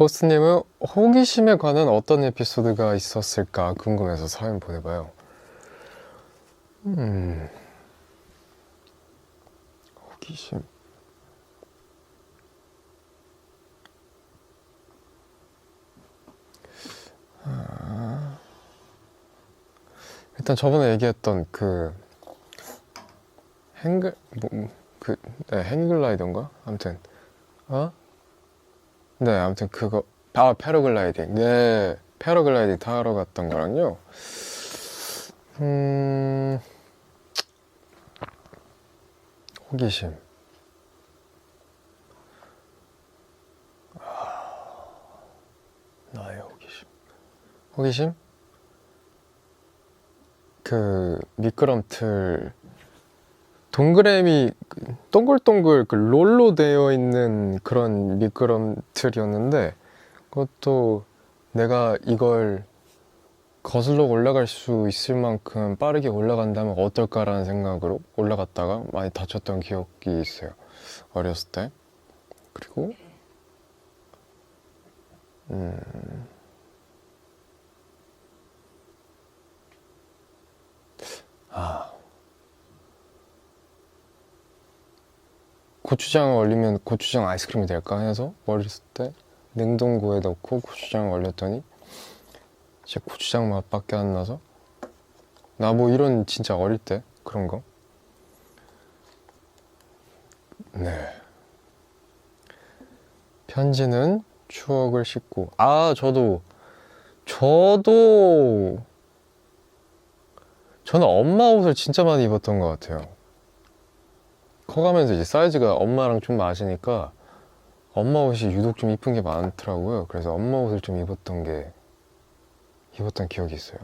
호스님은 호기심에 관한 어떤 에피소드가 있었을까 궁금해서 사연 보내봐요. 음, 호기심. 아, 일단 저번에 얘기했던 그 행글 뭐그 네, 행글라이더인가? 아무튼 어? 네, 아무튼 그거 아 패러글라이딩. 네, 패러글라이딩 타러 갔던 거랑요. 음, 호기심. 아, 나의 호기심. 호기심? 그 미끄럼틀 동그라미 그 동글동글 그 롤로 되어 있는 그런 미끄럼틀이었는데 그것도 내가 이걸 거슬러 올라갈 수 있을 만큼 빠르게 올라간다면 어떨까라는 생각으로 올라갔다가 많이 다쳤던 기억이 있어요. 어렸을 때. 그리고 음, 고추장 얼리면 고추장 아이스크림이 될까 해서 어렸을 때 냉동고에 넣고 고추장 얼렸더니 진짜 고추장 맛밖에 안 나서 나 뭐 이런 진짜 어릴 때 그런 거. 네. 편지는 추억을 싣고 아 저도 저도 저는 엄마 옷을 진짜 많이 입었던 것 같아요. 커가면서 이제 사이즈가 엄마랑 좀 맞으니까 엄마 옷이 유독 좀 이쁜 게 많더라고요. 그래서 엄마 옷을 좀 입었던 게 입었던 기억이 있어요.